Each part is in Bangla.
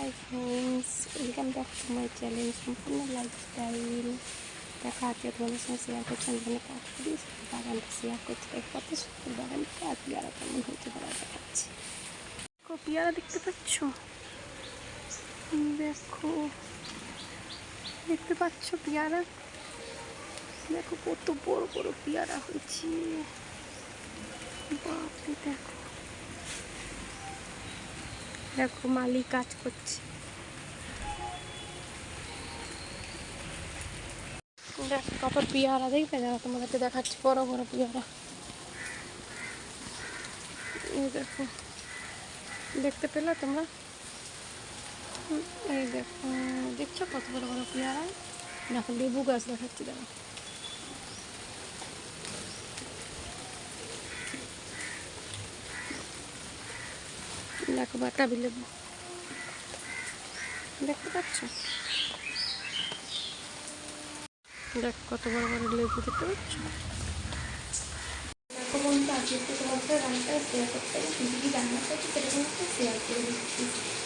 Hi friends welcome back to my channel সম্পূর্ণ লাইফস্টাইল দেখা আছে তোমাদের সঙ্গে শেয়ার করছি আমি এখানে কাজ করি বাগানটা শেয়ার করছি কত সুন্দর বাগানটা আর পেয়ারা কেমন হয়েছে তারা দেখাচ্ছি দেখো পেয়ারা দেখতে পাচ্ছ দেখো দেখতে পাচ্ছ পেয়ারা দেখো কত বড় বড় পেয়ারা হয়েছে বাপরে দেখো দেখো মালি কাজ করছে। দেখ, কত পেয়ারা দেখবে? দেখো, তোমাদেরকে দেখাচ্ছি, বড় বড় পেয়ারা। দেখো, দেখতে পেলে তোমরা? এই দেখো, দেখছ কত বড় বড় পেয়ারা? দেখো, লেবু গাছ দেখাচ্ছি, দেখো। দেখো বাতাবি লেবু দেখতে পাচ্ছ? দেখ, কত বড় বড় লেবু দেখতে পাচ্ছ? বন্ধু রান্নাটা শেয়ার করতে কী কী রান্না করছি সেটা শেয়ার করে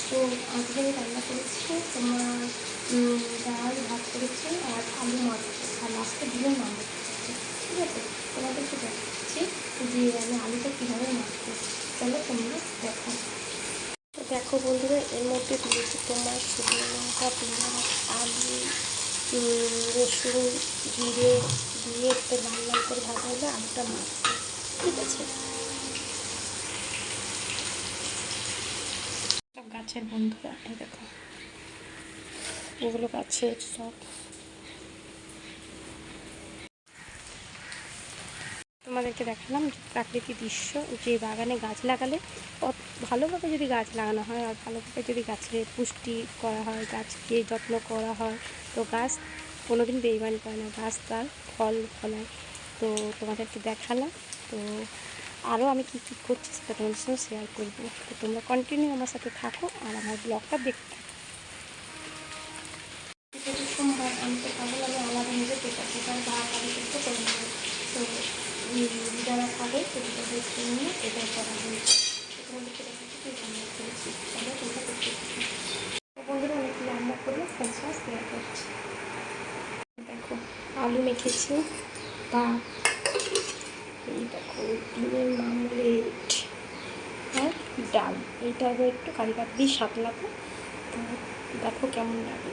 তো আজকে রান্না করেছি তোমার ডাল, ভাত করেছি আর আলু মাছ আর লাস্টে দিয়ে মাছ ঠিক আছে? তোমাদেরকে দেখাচ্ছি যে আমি আলুটা কীভাবে মাখবো চলো তোমরা দেখো দেখো বন্ধুরা, এর মধ্যে দিয়েছি তোমার শুকনো লঙ্কা, পেঁয়াজ, আলু রসুন, জিরে দিয়ে একটা লাল লাল করে ভাজা হলে আলুটা মাখবো ঠিক আছে? গাছের বন্ধুরা, এই দেখো, এগুলো গাছের সব। তোমাদেরকে দেখালাম প্রাকৃতিক দৃশ্য, যে বাগানে গাছ লাগালে ভালোভাবে যদি গাছ লাগানো হয় আর ভালোভাবে যদি গাছের পুষ্টি করা হয়, গাছকে যত্ন করা হয়, তো গাছ কোনোদিন বেইমানি করে না। গাছ তার ফল ফলায়। তো তোমাদেরকে দেখালাম। তো আরও আমি কী কী করছি সেটা তোমাদের সঙ্গে শেয়ার করব। তো তোমরা কন্টিনিউ আমার সাথে থাকো আর আমার ব্লগটা দেখতে থাকো। উম, যারা খাবে সেগুলোদের জন্য এটা করা হয়েছে বন্ধুরা আমি কি রান্না করলে ফ্রেন্ডসরা শেয়ার করছি। দেখো আলু মেখেছি ভাত এই দেখো ডিমের মামলেট আর ডাল। এইটা আবার একটু কারি দিয়ে সাতলাবো তো দেখো কেমন লাগে।